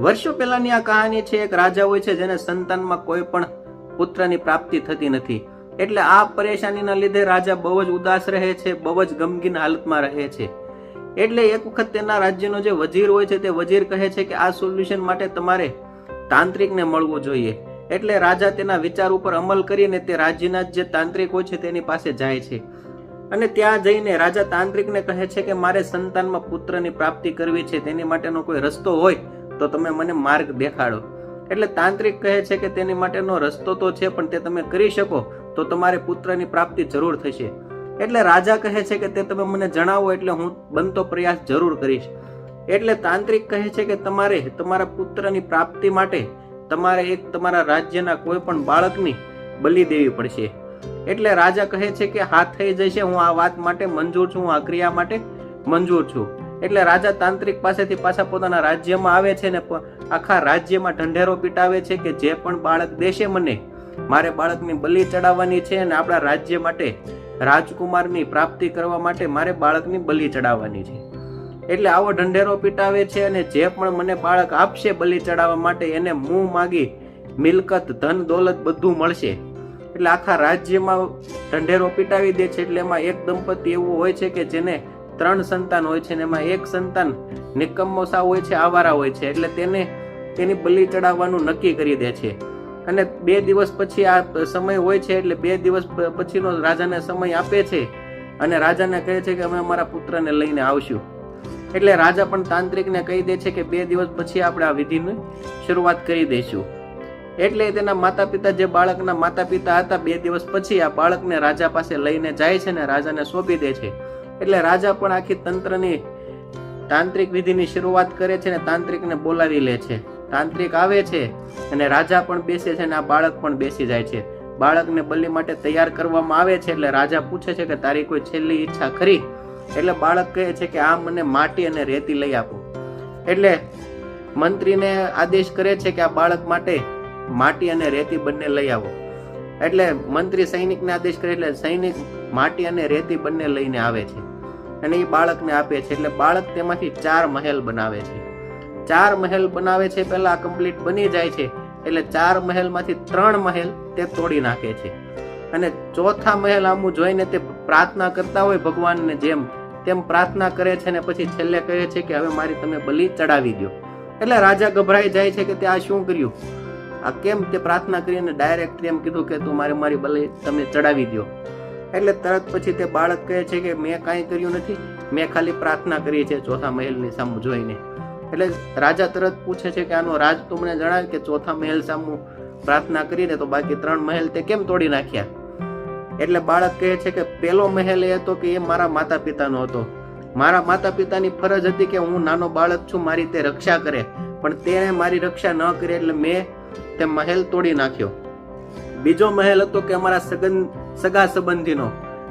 વર્ષો પહેલાની આ કહાની છે, એક રાજા હોય છે જેને સંતાનમાં કોઈ પણ પુત્રની પ્રાપ્તિ થતી નથી. એટલે આ પરેશાનીના લીધે રાજા બહુ જ ઉદાસ રહે છે, બહુ જ ગમગીન હાલતમાં રહે છે. એટલે એક વખત તેના રાજ્યનો જે વજીર હોય છે તે વજીર કહે છે કે આ સોલ્યુશન માટે તમારે તાંત્રિકને મળવું જોઈએ. એટલે રાજા તેના વિચાર ઉપર અમલ કરીને તે રાજ્યના જે તાંત્રિક હોય છે તેની પાસે જાય છે. અને ત્યાં જઈને રાજા તાંત્રિકને કહે છે કે મારે સંતાનમાં પુત્રની પ્રાપ્તિ કરવી છે, તેની માટેનો કોઈ રસ્તો હોય તો તમે મને માર્ગ દેખાડો. એટલે તાંત્રિક કહે છે કે તેની માટેનો રસ્તો તો છે, પણ તે તમે કરી શકો તો તમારે પુત્રની પ્રાપ્તિ જરૂર થશે. એટલે રાજા કહે છે કે તે તમે મને જણાવો, એટલે હું બનતો પ્રયાસ જરૂર કરીશ. એટલે તાંત્રિક કહે છે કે તમારે તમારા પુત્રની પ્રાપ્તિ માટે તમારે એક તમારા રાજ્યના કોઈ પણ બાળકની બલિ દેવી પડશે. એટલે રાજા કહે છે કે હા, થઈ જશે, હું આ વાત માટે મંજૂર છું, હું આ ક્રિયા માટે મંજૂર છું. એટલે રાજા તાંત્રિક પાસેથી પાછા પોતાના રાજ્યમાં આવે છે ને આખા રાજ્યમાં ઢંઢેરો પીટાવે છે કે જે પણ બાળક દેશે મને, મારે બાળકની બલિ ચડાવવાની છે અને આપણા રાજ્ય માટે, રાજકુમારની પ્રાપ્તિ કરવા માટે મારે બાળકની બલિ ચડાવવાની છે. એટલે આવો ઢંઢેરો પીટાવે છે અને જે પણ મને બાળક આપશે બલિ ચડાવવા માટે, એને મું માગી મિલકત, ધન, દોલત બધું મળશે. એટલે આખા રાજ્યમાં ઢંઢેરો પીટાવી દે છે એટલે એમાં એક દંપતી એવું હોય છે કે જેને ત્રણ સંતાન હોય છે ને એમાં એક સંતાન નિકમ્મો સા હોય છે, આવારા હોય છે. એટલે તેને તેની બલિ ચડાવવાનું નક્કી કરી દે છે. અને બે દિવસ પછી આ સમય હોય છે, એટલે બે દિવસ પછીનો રાજાને સમય આપે છે. અને રાજાને કહે છે કે અમે અમારા પુત્રને લઈને આવશું. એટલે રાજા પણ તાંત્રિકને કહી દે છે કે બે દિવસ પછી આપણે આ વિધિની શરૂઆત કરી દઈશું. એટલે તેના માતા પિતા જે બાળકના માતા પિતા હતા, બે દિવસ પછી આ બાળકને રાજા પાસે લઈને જાય છે ને રાજાને સોંપી દે છે. એટલે રાજા પણ આખી તંત્રની તાંત્રિક વિધિની શરૂઆત કરે છે અને તાંત્રિકને બોલાવી લે છે. તાંત્રિક આવે છે અને રાજા પણ બેસે છે અને આ બાળક પણ બેસી જાય છે. બાળકને બલિ માટે તૈયાર કરવામાં આવે છે એટલે રાજા પૂછે છે કે તારી કોઈ છેલ્લી ઈચ્છા ખરી? એટલે બાળક કહે છે કે આ મને માટી અને રેતી લઈ આપો. એટલે મંત્રીને આદેશ કરે છે કે આ બાળક માટે માટી અને રેતી બંને લઈ આવો. એટલે મંત્રી સૈનિકને આદેશ કરે એટલે સૈનિક માટી અને રેતી બંને લઈને આવે છે. અને એ બાળકને આપે છે. એટલે બાળક તેમાંથી ચાર મહેલ બનાવે છે. ચાર મહેલ બનાવે છે પહેલા કમ્પ્લીટ બની જાય છે. એટલે ચાર મહેલમાંથી ત્રણ મહેલ તે તોડી નાખે છે. અને ચોથા મહેલ આમું જોઈને તે પ્રાર્થના કરતા હોય ભગવાનને જેમ, તેમ પ્રાર્થના કરે છે ને પછી છેલ્લે કહે છે કે, હવે મારી તમે બલિ ચડાવી દો એટલે રાજા ગભરાઈ જાય છે કે તે આ શું કર્યું? આ કેમ તે પ્રાર્થના કરીને ડાયરેક્ટ એમ કીધું કે તું મારે મારી બલિ તમે ચડાવી દો એટલે તરત પછી તે બાળક કહે છે કે મેં કાંઈ કર્યું નથી, મેં ખાલી પ્રાર્થના કરી છે ચોથા મહેલની સામું જોઈને. એટલે રાજા તરત પૂછે છે કે આનો રાજ તું મને જણાવે કે ચોથા મહેલ સામું પ્રાર્થના કરીને તો બાકી ત્રણ મહેલ તે કેમ તોડી નાખ્યા? એટલે બાળક કહે છે કે પેલો મહેલ એ હતો કે એ મારા માતા પિતાનો હતો. મારા માતા પિતાની ફરજ હતી કે હું નાનો બાળક છું, મારી તે રક્ષા કરે. પણ તેણે મારી રક્ષા ન કરી એટલે મેં તે મહેલ તોડી નાખ્યો. બીજો મહેલ હતો કે અમારા સગન સગા સંબંધીનો.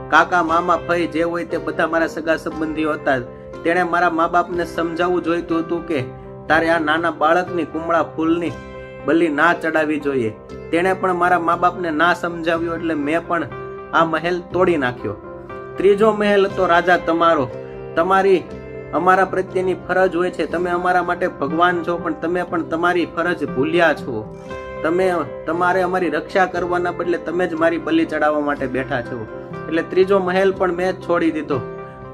કાકા, મામા ફઈ જે હોય તે બધા મારા સગા સંબંધીઓ હતા. તેણે મારા મા બાપને સમજાવવું જોઈતું હતું કે તારે આ નાના બાળકની કુમળા ફૂલની બલી ના ચડાવવી જોઈએ. તેણે પણ મારા મા બાપને ના સમજાવ્યું એટલે મેં પણ આ મહેલ તોડી નાખ્યો. ત્રીજો મહેલ હતો રાજા તમારો. તમારી અમારા પ્રત્યેની ફરજ હોય છે. તમે અમારા માટે ભગવાન છો, પણ તમે પણ તમારી ફરજ ભૂલ્યા છો. તમે તમારે અમારી રક્ષા કરવાના બદલે તમે જ મારી બલિ ચડાવવા માટે બેઠા છો. એટલે ત્રીજો મહેલ પણ મેં જ છોડી દીધો.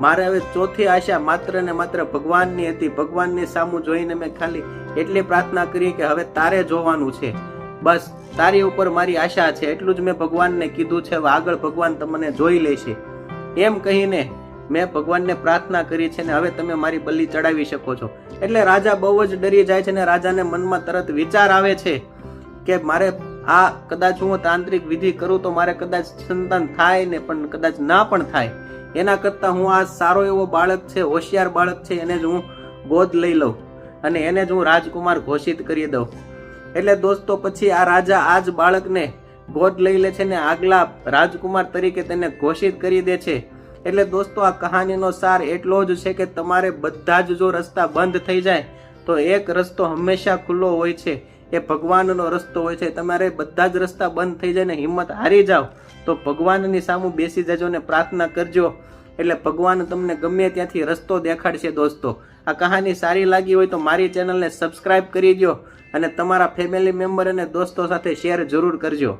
મારે હવે ચોથી આશા માત્ર ને માત્ર ભગવાનની હતી. ભગવાનની સામું જોઈને મેં ખાલી એટલી પ્રાર્થના કરી કે હવે તારે જોવાનું છે. બસ, તારી ઉપર મારી આશા છે. એટલું જ મેં ભગવાનને કીધું છે. આગળ ભગવાન તમને જોઈ લેશે. એમ કહીને મેં ભગવાનને પ્રાર્થના કરી છે ને હવે તમે મારી બલિ ચડાવી શકો છો. એટલે રાજા બહુ જ ડરી જાય છે ને રાજાને મનમાં તરત વિચાર આવે છે કે મારે આ કદાચ હું તાંત્રિક વિધિ કરું તો મારે કદાચ સંતાન થાય ને પણ કદાચ ના પણ થાય. એના કરતાં હું આ સારો એવો બાળક છે, હોશિયાર બાળક છે, એને જ હું ગોદ લઈ લઉં અને એને જ હું રાજકુમાર ઘોષિત કરી દઉં. એટલે દોસ્તો, પછી આ રાજા આ જ બાળકને ગોદ લઈ લે છે ને આગલા રાજકુમાર તરીકે તેને ઘોષિત કરી દે છે. એટલે દોસ્તો, આ કહાનીનો સાર એટલો જ છે કે તમારે બધા જ જો રસ્તા બંધ થઈ જાય, તો એક રસ્તો હંમેશા ખુલ્લો હોય છે. એ ભગવાનનો રસ્તો હોય છે. તમારે બધા જ રસ્તા બંધ થઈ જાય ને હિંમત હારી જાઓ, તો ભગવાનની સામું બેસી જજો ને પ્રાર્થના કરજો. એટલે ભગવાન તમને ગમે ત્યાંથી રસ્તો દેખાડશે દોસ્તો. આ કહાની સારી લાગી હોય તો મારી ચેનલને સબસ્ક્રાઈબ કરી દો અને તમારા ફેમિલી મેમ્બર અને દોસ્તો સાથે શેર જરૂર કરજો.